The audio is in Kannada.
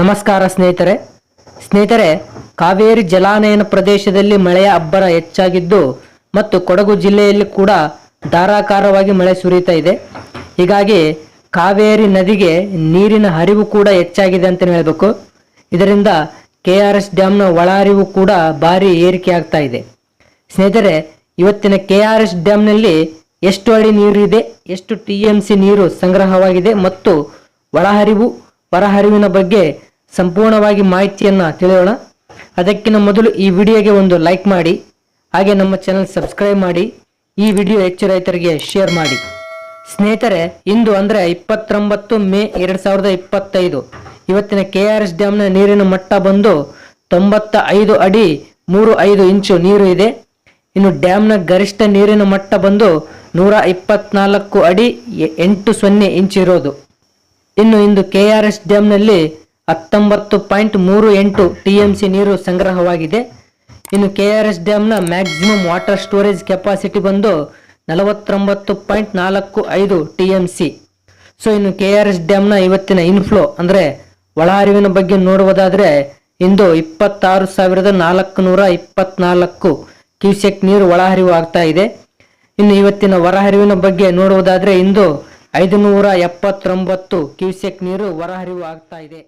ನಮಸ್ಕಾರ ಸ್ನೇಹಿತರೆ. ಸ್ನೇಹಿತರೆ, ಕಾವೇರಿ ಜಲಾನಯನ ಪ್ರದೇಶದಲ್ಲಿ ಮಳೆಯ ಅಬ್ಬರ ಹೆಚ್ಚಾಗಿದ್ದು ಮತ್ತು ಕೊಡಗು ಜಿಲ್ಲೆಯಲ್ಲಿ ಕೂಡ ಧಾರಾಕಾರವಾಗಿ ಮಳೆ ಸುರಿತಾ ಇದೆ. ಹೀಗಾಗಿ ಕಾವೇರಿ ನದಿಗೆ ನೀರಿನ ಹರಿವು ಕೂಡ ಹೆಚ್ಚಾಗಿದೆ ಅಂತಲೇ ಹೇಳಬೇಕು. ಇದರಿಂದ ಕೆ ಆರ್ ಎಸ್ ಡ್ಯಾಮ್ನ ಒಳಹರಿವು ಕೂಡ ಭಾರಿ ಏರಿಕೆ ಆಗ್ತಾ ಇದೆ. ಸ್ನೇಹಿತರೆ, ಇವತ್ತಿನ ಕೆ ಆರ್ ಎಸ್ ಡ್ಯಾಮ್ನಲ್ಲಿ ಎಷ್ಟು ಅಡಿ ನೀರು ಇದೆ ಎಷ್ಟು ಟಿ ಎಂ ಸಿ ನೀರು ಸಂಗ್ರಹವಾಗಿದೆ ಮತ್ತು ಒಳಹರಿವು ಹೊರಹರಿವಿನ ಬಗ್ಗೆ ಸಂಪೂರ್ಣವಾಗಿ ಮಾಹಿತಿಯನ್ನು ತಿಳಿಯೋಣ. ಅದಕ್ಕಿಂತ ಮೊದಲು ಈ ವಿಡಿಯೋಗೆ ಒಂದು ಲೈಕ್ ಮಾಡಿ. ಹಾಗೆ ನಮ್ಮ ಚಾನಲ್ ಸಬ್ಸ್ಕ್ರೈಬ್ ಮಾಡಿ. ಈ ವಿಡಿಯೋ ಹೆಚ್ಚು ರೈತರಿಗೆ ಶೇರ್ ಮಾಡಿ. ಸ್ನೇಹಿತರೆ, ಇಂದು ಅಂದರೆ ಇಪ್ಪತ್ತೊಂಬತ್ತು ಮೇ ಎರಡು ಸಾವಿರದ ಇಪ್ಪತ್ತೈದು. ಇವತ್ತಿನ ಕೆ ಆರ್ ಎಸ್ ಡ್ಯಾಮ್ನ ನೀರಿನ ಮಟ್ಟ ಬಂದು ತೊಂಬತ್ತ ಐದು ಅಡಿ ಮೂರು ಐದು ಇಂಚು ನೀರು ಇದೆ. ಇನ್ನು ಡ್ಯಾಮ್ನ ಗರಿಷ್ಠ ನೀರಿನ ಮಟ್ಟ ಬಂದು ನೂರ ಇಪ್ಪತ್ನಾಲ್ಕು ಅಡಿ ಎಂಟು ಸೊನ್ನೆ ಇಂಚು ಇರೋದು. ಇನ್ನು ಇಂದು ಕೆ ಆರ್ ಎಸ್ ಡ್ಯಾಮ್ನಲ್ಲಿ ಹತ್ತೊಂಬತ್ತು ಪಾಯಿಂಟ್ ಮೂರು ಎಂಟು ಟಿ ಎಂ ಸಿ ನೀರು ಸಂಗ್ರಹವಾಗಿದೆ. ಇನ್ನು ಕೆ ಆರ್ ಎಸ್ ಡ್ಯಾಮ್ನ ಮ್ಯಾಕ್ಸಿಮಮ್ ವಾಟರ್ ಸ್ಟೋರೇಜ್ ಕೆಪಾಸಿಟಿ ಬಂದು ನಲವತ್ತೊಂಬತ್ತು ಪಾಯಿಂಟ್ ನಾಲ್ಕು ಐದು ಟಿ ಎಂ ಸಿ. ಸೊ, ಇನ್ನು ಕೆ ಆರ್ ಎಸ್ ಡ್ಯಾಮ್ನ ಇವತ್ತಿನ ಇನ್ಫ್ಲೋ ಅಂದರೆ ಒಳಹರಿವಿನ ಬಗ್ಗೆ ನೋಡುವುದಾದರೆ ಇಂದು ಇಪ್ಪತ್ತಾರು ಸಾವಿರದ ನಾಲ್ಕು ನೂರ ಇಪ್ಪತ್ನಾಲ್ಕು ಕ್ಯೂಸೆಕ್ ನೀರು ಒಳಹರಿವು ಆಗ್ತಾ ಇದೆ. ಇನ್ನು ಇವತ್ತಿನ ಹೊರಹರಿವಿನ ಬಗ್ಗೆ ನೋಡುವುದಾದರೆ ಇಂದು ಐದು ನೂರ ಎಪ್ಪತ್ತೊಂಬತ್ತು ಕ್ಯೂಸೆಕ್ ನೀರು ಹೊರಹರಿವು ಆಗ್ತಾ ಇದೆ.